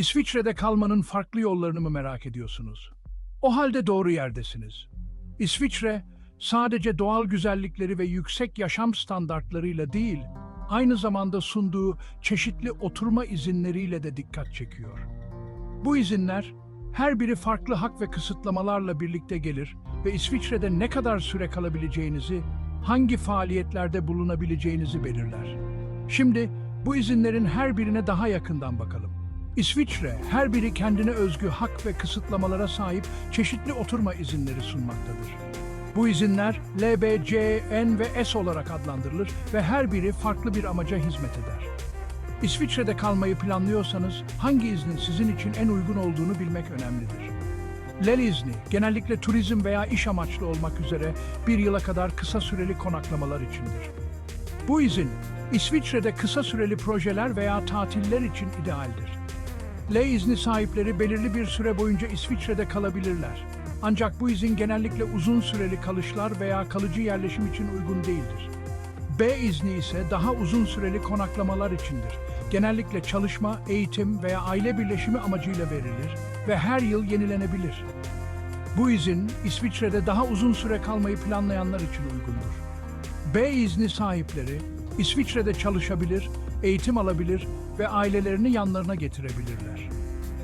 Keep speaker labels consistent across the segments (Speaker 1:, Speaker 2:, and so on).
Speaker 1: İsviçre'de kalmanın farklı yollarını mı merak ediyorsunuz? O halde doğru yerdesiniz. İsviçre, sadece doğal güzellikleri ve yüksek yaşam standartlarıyla değil, aynı zamanda sunduğu çeşitli oturma izinleriyle de dikkat çekiyor. Bu izinler, her biri farklı hak ve kısıtlamalarla birlikte gelir ve İsviçre'de ne kadar süre kalabileceğinizi, hangi faaliyetlerde bulunabileceğinizi belirler. Şimdi bu izinlerin her birine daha yakından bakalım. İsviçre her biri kendine özgü hak ve kısıtlamalara sahip çeşitli oturma izinleri sunmaktadır. Bu izinler L, B, C, N ve S olarak adlandırılır ve her biri farklı bir amaca hizmet eder. İsviçre'de kalmayı planlıyorsanız hangi iznin sizin için en uygun olduğunu bilmek önemlidir. LEL izni genellikle turizm veya iş amaçlı olmak üzere bir yıla kadar kısa süreli konaklamalar içindir. Bu izin İsviçre'de kısa süreli projeler veya tatiller için idealdir. L izni sahipleri belirli bir süre boyunca İsviçre'de kalabilirler. Ancak bu izin genellikle uzun süreli kalışlar veya kalıcı yerleşim için uygun değildir. B izni ise daha uzun süreli konaklamalar içindir. Genellikle çalışma, eğitim veya aile birleşimi amacıyla verilir ve her yıl yenilenebilir. Bu izin İsviçre'de daha uzun süre kalmayı planlayanlar için uygundur. B izni sahipleri İsviçre'de çalışabilir, eğitim alabilir ve ailelerini yanlarına getirebilirler.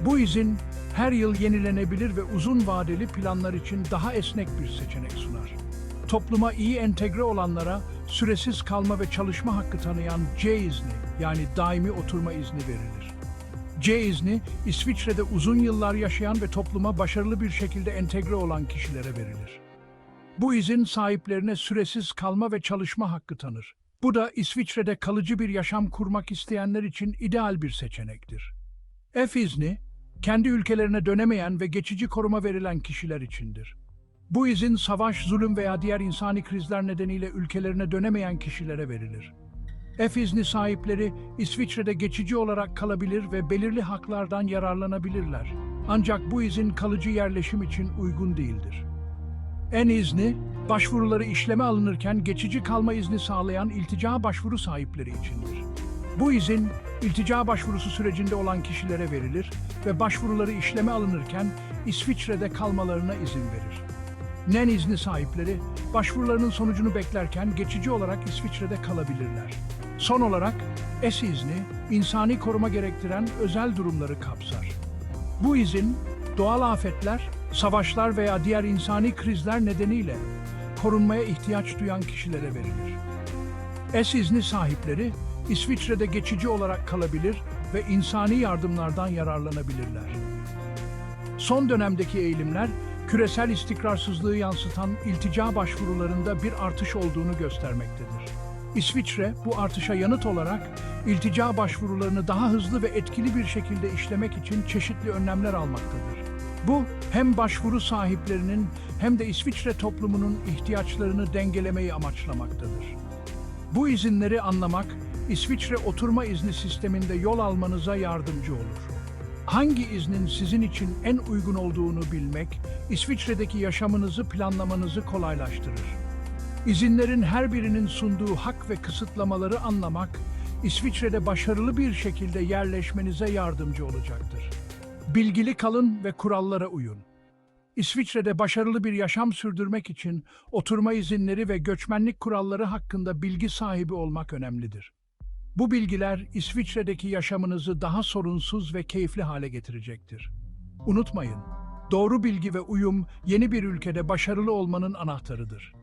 Speaker 1: Bu izin her yıl yenilenebilir ve uzun vadeli planlar için daha esnek bir seçenek sunar. Topluma iyi entegre olanlara süresiz kalma ve çalışma hakkı tanıyan C izni yani daimi oturma izni verilir. C izni İsviçre'de uzun yıllar yaşayan ve topluma başarılı bir şekilde entegre olan kişilere verilir. Bu izin sahiplerine süresiz kalma ve çalışma hakkı tanır. Bu da İsviçre'de kalıcı bir yaşam kurmak isteyenler için ideal bir seçenektir. F izni, kendi ülkelerine dönemeyen ve geçici koruma verilen kişiler içindir. Bu izin savaş, zulüm veya diğer insani krizler nedeniyle ülkelerine dönemeyen kişilere verilir. F izni sahipleri İsviçre'de geçici olarak kalabilir ve belirli haklardan yararlanabilirler. Ancak bu izin kalıcı yerleşim için uygun değildir. En izni, başvuruları işleme alınırken geçici kalma izni sağlayan iltica başvuru sahipleri içindir. Bu izin, iltica başvurusu sürecinde olan kişilere verilir ve başvuruları işleme alınırken İsviçre'de kalmalarına izin verir. NEN izni sahipleri, başvurularının sonucunu beklerken geçici olarak İsviçre'de kalabilirler. Son olarak, S izni, insani koruma gerektiren özel durumları kapsar. Bu izin, doğal afetler, savaşlar veya diğer insani krizler nedeniyle korunmaya ihtiyaç duyan kişilere verilir. S izni sahipleri İsviçre'de geçici olarak kalabilir ve insani yardımlardan yararlanabilirler. Son dönemdeki eğilimler küresel istikrarsızlığı yansıtan iltica başvurularında bir artış olduğunu göstermektedir. İsviçre bu artışa yanıt olarak iltica başvurularını daha hızlı ve etkili bir şekilde işlemek için çeşitli önlemler almaktadır. Bu hem başvuru sahiplerinin hem de İsviçre toplumunun ihtiyaçlarını dengelemeyi amaçlamaktadır. Bu izinleri anlamak, İsviçre oturma izni sisteminde yol almanıza yardımcı olur. Hangi iznin sizin için en uygun olduğunu bilmek, İsviçre'deki yaşamınızı planlamanızı kolaylaştırır. İzinlerin her birinin sunduğu hak ve kısıtlamaları anlamak, İsviçre'de başarılı bir şekilde yerleşmenize yardımcı olacaktır. Bilgili kalın ve kurallara uyun. İsviçre'de başarılı bir yaşam sürdürmek için oturma izinleri ve göçmenlik kuralları hakkında bilgi sahibi olmak önemlidir. Bu bilgiler İsviçre'deki yaşamınızı daha sorunsuz ve keyifli hale getirecektir. Unutmayın, doğru bilgi ve uyum yeni bir ülkede başarılı olmanın anahtarıdır.